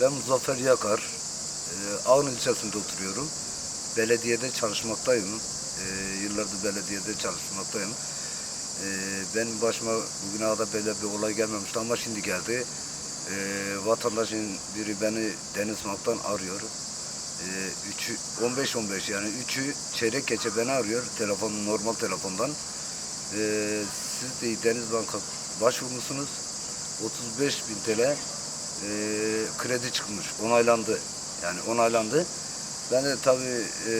Ben Muzaffer Yakar. Ee, Ağın ilçesinde oturuyorum. Belediyede çalışmaktayım. Ee, yıllardır belediyede çalışmaktayım. Ee, benim başıma bugüne kadar böyle bir olay gelmemişti ama şimdi geldi. Ee, vatandaşın biri beni Deniz Mak'tan arıyor. Ee, üçü 15-15 yani üçü çeyrek geçe beni arıyor telefon normal telefondan. Ee, siz de Deniz Bank'a başvurmuşsunuz. 35 bin TL e, kredi çıkmış. Onaylandı. Yani onaylandı. Ben de tabii e,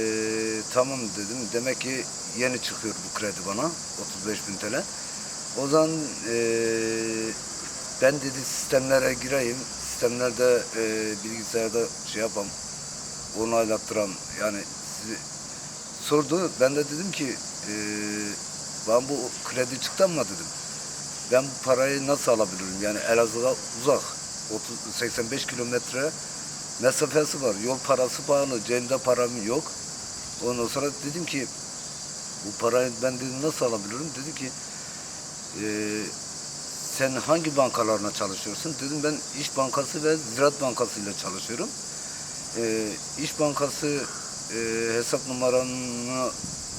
tamam dedim. Demek ki yeni çıkıyor bu kredi bana. 35 bin TL. O zaman e, ben dedi sistemlere gireyim. Sistemlerde e, bilgisayarda şey yapam. Onaylattıram. Yani sizi sordu. Ben de dedim ki e, ben bu kredi çıktı ama dedim. Ben bu parayı nasıl alabilirim? Yani Elazığ'a uzak. 30, 85 kilometre mesafesi var. Yol parası pahalı. Cebimde param yok. Ondan sonra dedim ki bu parayı ben dedim nasıl alabilirim? Dedi ki "Ee, sen hangi bankalarına çalışıyorsun? Dedim ben İş Bankası ve Ziraat Bankası ile çalışıyorum. Ee, İş Bankası e, hesap numaranı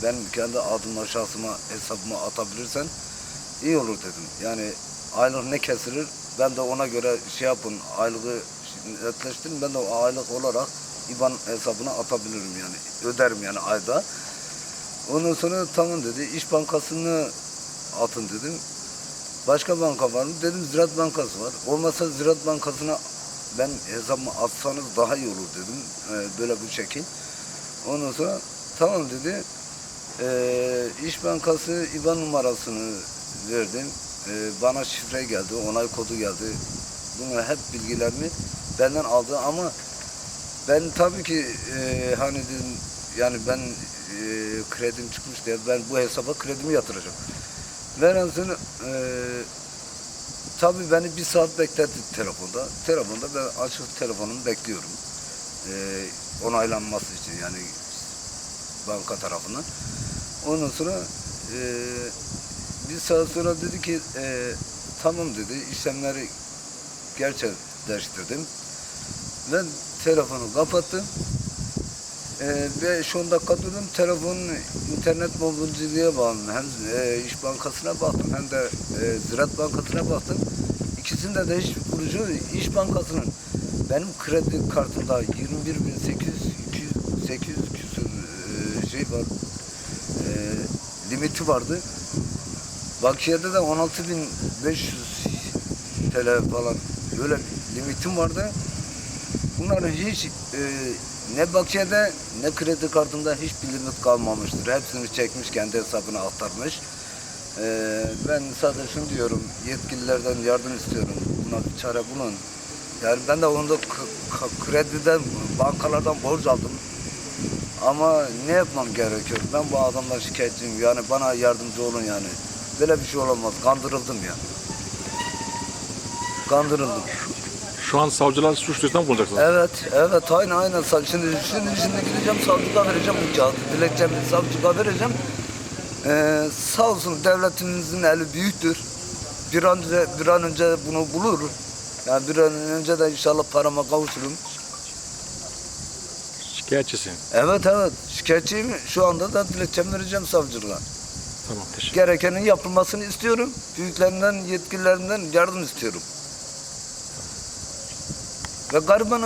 ben kendi adıma şahsıma hesabıma atabilirsen iyi olur dedim. Yani aylık ne kesilir ben de ona göre şey yapın aylığı netleştirin ben de aylık olarak IBAN hesabına atabilirim yani öderim yani ayda. Ondan sonra tamam dedi İş Bankası'nı atın dedim. Başka banka var mı? Dedim Ziraat Bankası var. Olmasa Ziraat Bankası'na ben hesabımı atsanız daha iyi olur dedim. Ee, böyle bir şekil. Ondan sonra tamam dedi. Ee, İş Bankası IBAN numarasını verdim. Ee, bana şifre geldi, onay kodu geldi. Bunlar hep bilgilerimi benden aldı ama ben tabii ki e, hani dedim yani ben e, kredim çıkmış diye ben bu hesaba kredimi yatıracağım. Veren sonra e, tabii beni bir saat bekletti telefonda. Telefonda ben açık telefonumu bekliyorum. E, onaylanması için yani banka tarafından. Ondan sonra e, bir saat sonra dedi ki e, tamam dedi işlemleri gerçekleştirdim. Ben telefonu kapattım. E, ve 10 dakika durdum. Telefonun internet mobilciliğe bağladım. Hem e, İş Bankası'na baktım hem de e, Ziraat Bankası'na baktım. İkisinde de hiç kurucu İş Bankası'nın benim kredi kartımda 21.800 200 800 küsur e, şey var. E, limiti vardı. Bankiyede de 16.500 TL falan böyle limitim vardı. Bunların hiç e, ne bakiyede ne kredi kartında hiçbir limit kalmamıştır. Hepsini çekmiş kendi hesabına aktarmış. E, ben sadece şunu diyorum yetkililerden yardım istiyorum. Buna bir çare bulun. Yani ben de onda krediden bankalardan borç aldım. Ama ne yapmam gerekiyor? Ben bu adamdan şikayetçiyim. Yani bana yardımcı olun yani. Böyle bir şey olamaz. Kandırıldım ya. Kandırıldım. Şu an savcılar suç duyurusunda bulunacaksınız. Evet, evet aynen aynen. Şimdi, şimdi, şimdi gideceğim savcılığa vereceğim bu kağıdı. Dilekçemi savcılığa vereceğim. Ee, sağ olsun devletimizin eli büyüktür. Bir an önce, bir an önce bunu bulur. Yani bir an önce de inşallah parama kavuşurum. Şikayetçisin. Evet evet şikayetçiyim. Şu anda da dilekçemi vereceğim savcılığa. Tamam teşekkür Gerekenin yapılmasını istiyorum. Büyüklerinden, yetkililerinden yardım istiyorum. Ve gariban